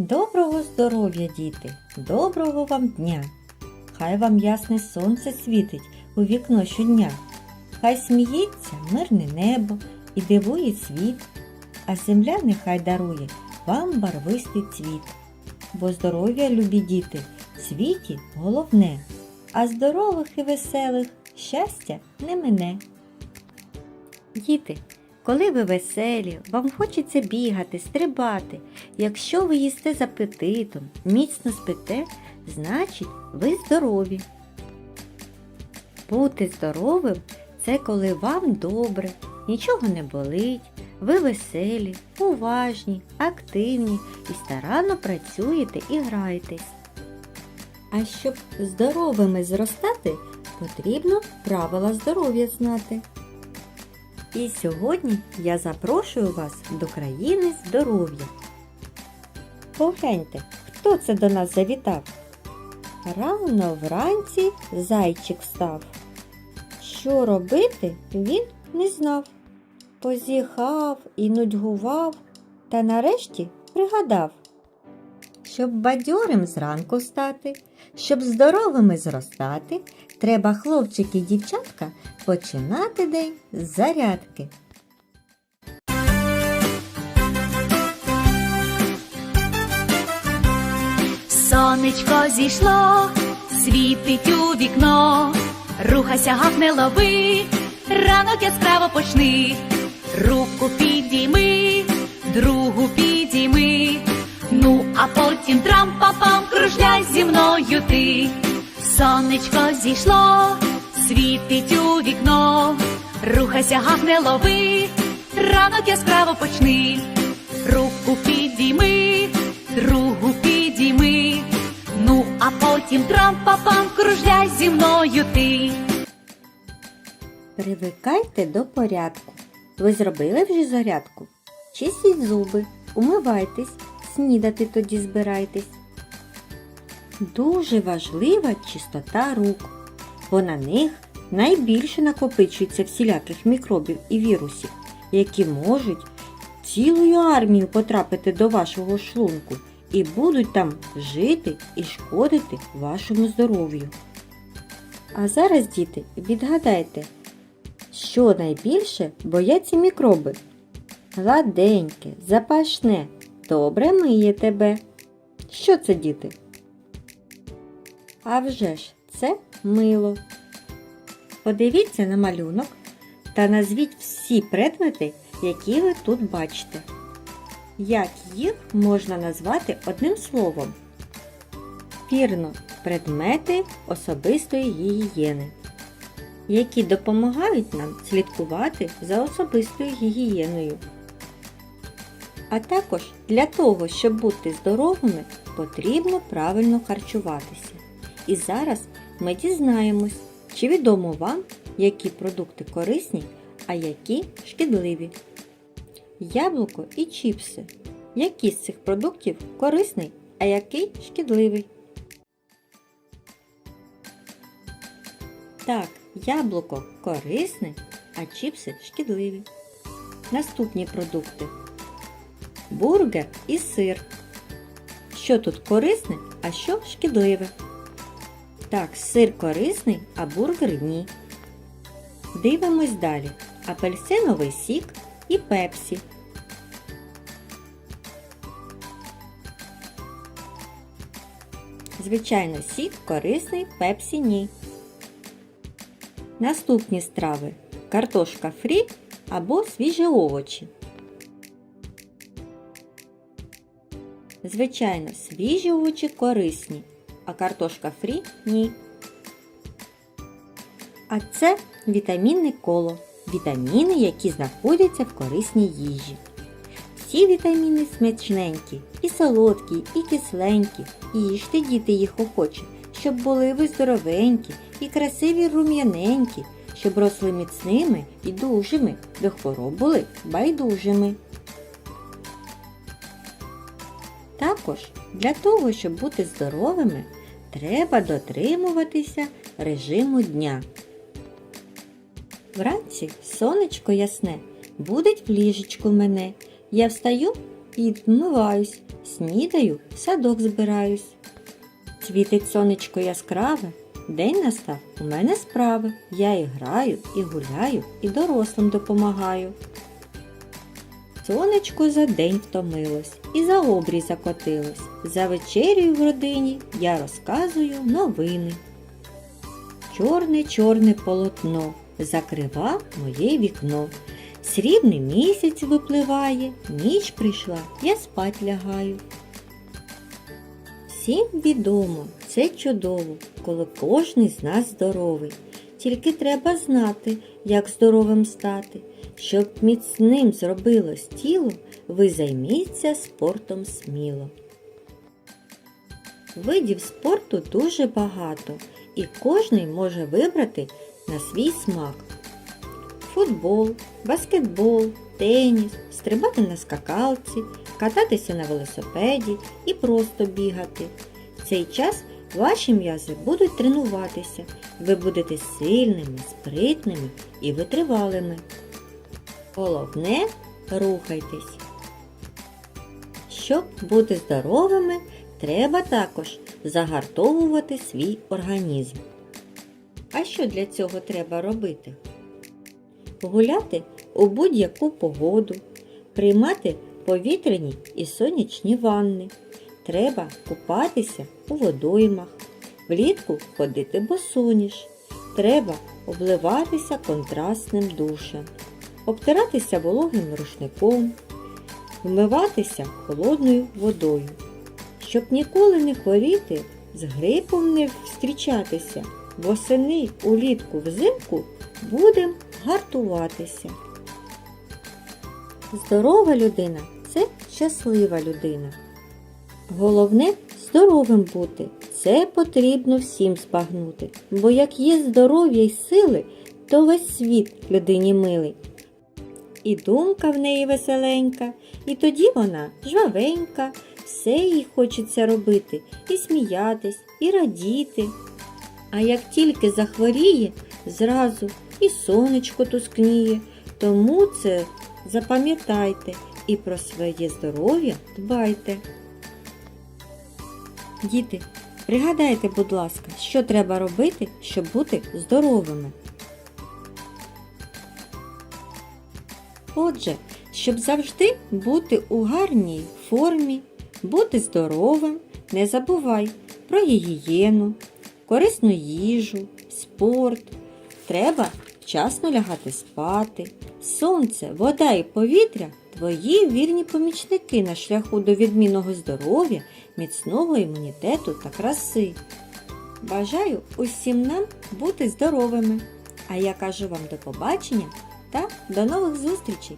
Доброго здоров'я, діти! Доброго вам дня! Хай вам ясне сонце світить у вікно щодня. Хай сміється мирне небо і дивує світ, а земля нехай дарує вам барвистий цвіт. Бо здоров'я, любі діти, в світі головне, а здорових і веселих щастя не мине. Діти, коли ви веселі, вам хочеться бігати, стрибати. Якщо ви їсте з апетитом, міцно спите, значить ви здорові. Бути здоровим це коли вам добре, нічого не болить, ви веселі, уважні, активні і старанно працюєте і граєтесь. А щоб здоровими зростати, потрібно правила здоров'я знати. І сьогодні я запрошую вас до країни здоров'я. Погляньте, хто це до нас завітав? Рано вранці зайчик встав. Що робити, він не знав. Позіхав і нудьгував, та нарешті пригадав. Щоб бадьорим зранку стати, щоб здоровими зростати, треба хлопчики і дівчатка починати день з зарядки. Сонечко зійшло, світить у вікно, рухайся, гав не лови, ранок яскраво почни, руку підійми, другу підійми, а потім трам-па-пам кружляй зі мною ти. Сонечко зійшло, світить у вікно, рухайся, гав не лови, ранок яскраво почни, руку підійми, другу підійми, ну а потім трам-па-пам кружляй зі мною ти. Привикайте до порядку. Ви зробили вже зарядку? Чистіть зуби, умивайтесь, снідати тоді збирайтесь. Дуже важлива чистота рук, бо на них найбільше накопичується всіляких мікробів і вірусів, які можуть цілою армією потрапити до вашого шлунку і будуть там жити і шкодити вашому здоров'ю. А зараз, діти, відгадайте, що найбільше бояться мікроби? Гладеньке, запашне, добре миє тебе. Що це, діти? А вже ж це мило. Подивіться на малюнок та назвіть всі предмети, які ви тут бачите. Як їх можна назвати одним словом? Вірно, предмети особистої гігієни, які допомагають нам слідкувати за особистою гігієною. А також для того, щоб бути здоровими, потрібно правильно харчуватися. І зараз ми дізнаємось, чи відомо вам, які продукти корисні, а які шкідливі. Яблуко і чіпси. Які з цих продуктів корисний, а який шкідливий? Так, яблуко корисне, а чіпси шкідливі. Наступні продукти. Бургер і сир. Що тут корисне, а що шкідливе? Так, сир корисний, а бургер ні. Дивимось далі. Апельсиновий сік і пепсі. Звичайно, сік корисний, пепсі ні. Наступні страви картошка фрі або свіжі овочі. Звичайно, свіжі овочі корисні, а картошка фрі ні. А це вітамінне коло. Вітаміни, які знаходяться в корисній їжі. Всі вітаміни смачненькі, і солодкі, і кисленькі. І їжте діти їх охоче, щоб були ви здоровенькі і красиві рум'яненькі, щоб росли міцними і дужими, до хвороб були байдужими. Також для того, щоб бути здоровими, треба дотримуватися режиму дня. Вранці сонечко ясне, будить в ліжечку мене. Я встаю підмиваюсь, снідаю, в садок збираюсь. Світить сонечко яскраве, день настав, у мене справи. Я і граю, і гуляю, і дорослим допомагаю. Сонечко за день втомилось і за обрій закотилось. За вечерю в родині я розказую новини. Чорне чорне полотно закрива моє вікно. Срібний місяць випливає, ніч прийшла, я спать лягаю. Всім відомо, це чудово, коли кожний з нас здоровий. Тільки треба знати, як здоровим стати. Щоб міцним зробилось тіло, ви займіться спортом сміло. Видів спорту дуже багато, і кожний може вибрати на свій смак. Футбол, баскетбол, теніс, стрибати на скакалці, кататися на велосипеді і просто бігати. В цей час ваші м'язи будуть тренуватися, ви будете сильними, спритними і витривалими. Головне рухайтесь. Щоб бути здоровими, треба також загартовувати свій організм. А що для цього треба робити? Гуляти у будь-яку погоду, приймати повітряні і сонячні ванни. Треба купатися у водоймах, влітку ходити босоніж. Треба обливатися контрастним душем, обтиратися вологим рушником, вмиватися холодною водою. Щоб ніколи не хворіти, з грипом не зустрічатися, восени улітку взимку будемо гартуватися. Здорова людина це щаслива людина. Головне здоровим бути. Це потрібно всім збагнути, бо як є здоров'я й сили, то весь світ людині милий. І думка в неї веселенька, і тоді вона жвавенька, все їй хочеться робити, і сміятись, і радіти. А як тільки захворіє, зразу і сонечко тускніє, тому це запам'ятайте і про своє здоров'я дбайте. Діти, пригадайте, будь ласка, що треба робити, щоб бути здоровими. Отже, щоб завжди бути у гарній формі, бути здоровим, не забувай про гігієну, корисну їжу, спорт. Треба вчасно лягати спати. Сонце, вода і повітря твої вірні помічники на шляху до відмінного здоров'я, міцного імунітету та краси. Бажаю усім нам бути здоровими. А я кажу вам до побачення та до нових зустрічей!